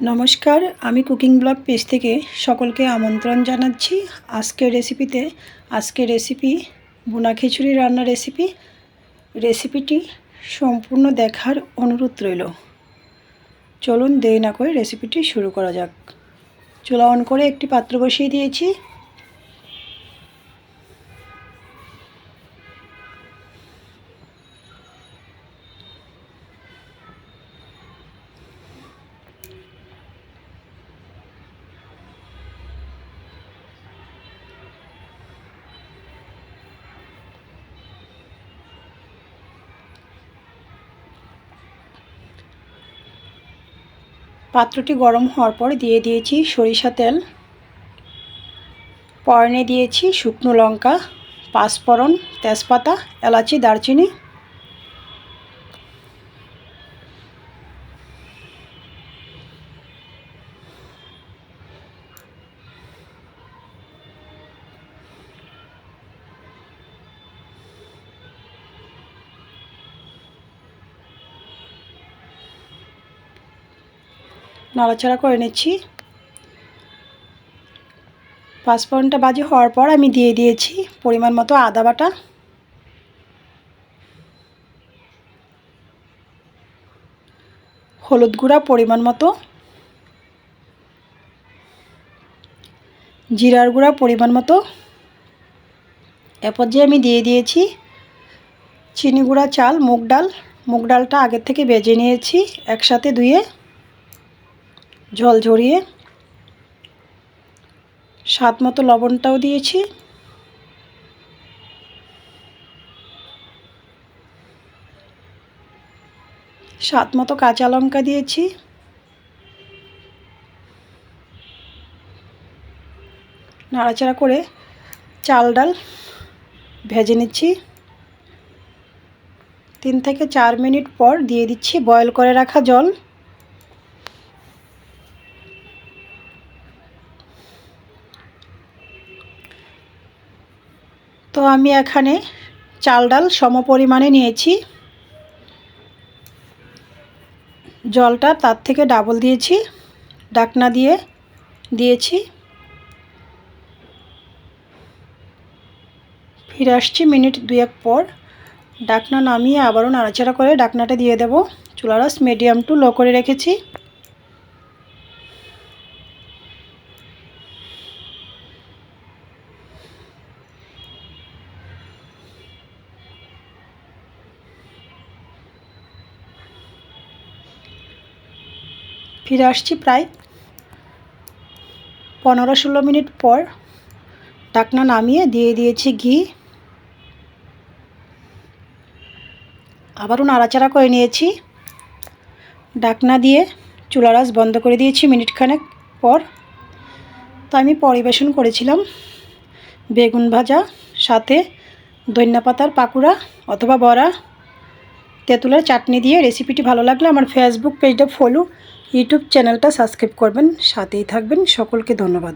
নমস্কার, আমি cooking blog page থেকে সকলকে আমন্ত্রণ জানাচ্ছি। আজকের রেসিপিতে, আজকের রেসিপি বোনা খিচুড়ি রান্নার রেসিপি। রেসিপিটি সম্পূর্ণ দেখার অনুরোধ রইল। চলুন দেরি না করে রেসিপিটি শুরু করা যাক। চুলা অন করে একটি পাত্র বসিয়ে দিয়েছি। পাত্রটি গরম হওয়ার পর দিয়ে দিয়েছি সরিষা তেল, পরনে দিয়েছি শুকনো লঙ্কা, পাঁচফোড়ন তেজপাতা, এলাচি, দারচিনি নাড়াচাড়া করে নিচ্ছি। পাঁচফোড়নটা বাজি হওয়ার পর আমি দিয়ে দিয়েছি পরিমাণ মতো আদা বাটা। হলুদ গুঁড়া পরিমাণ মতো। জিরার গুঁড়া পরিমাণ মতো। এরপর যে আমি দিয়ে দিয়েছি চিনি গুঁড়া চাল, মুগ ডাল। মুগ ডালটা আগের থেকে বেজে নিয়েছি একসাথে ধুয়ে। জল ঝরিয়ে স্বাদ মতো লবণটাও দিয়েছি। স্বাদ মতো কাঁচা লঙ্কা দিয়েছি। নাড়াচাড়া করে চাল ডাল ভেজে নিচ্ছি। তিন থেকে চার মিনিট পর দিয়ে দিচ্ছি বয়ল করে রাখা জল। আমি এখানে চাল ডাল সম পরিমাণে নিয়েছি। জলটা তার থেকে ডাবল দিয়েছি, ডাকনা দিয়ে দিয়েছি। ফিরে আসছি মিনিট দুয়েক পর। ডাকনা নামিয়ে আবারও নাড়াচাড়া করে ডাকনাটা দিয়ে দেব। চুলারাস মিডিয়াম টু লো করে রেখেছি। ফিরে আসছি প্রায় পনেরো ষোলো মিনিট পর ঢাকনা নামিয়ে দিয়ে দিয়েছি ঘি। আবারও নাড়াচাড়া করে নিয়েছি। ডাকনা দিয়ে চুলারাস বন্ধ করে দিয়েছি মিনিটখানেক পর। তো আমি পরিবেশন করেছিলাম বেগুন ভাজা, সাথে ধন্যা পাতার পাকুড়া অথবা বড়া, তেঁতুলের চাটনি দিয়ে রেসিপিটি ভালো লাগলে আমার ফেসবুক পেজটা ফলো ইউটিউব চ্যানেলটা সাবস্ক্রাইব করবেন সাথেই থাকবেন। সকলকে ধন্যবাদ।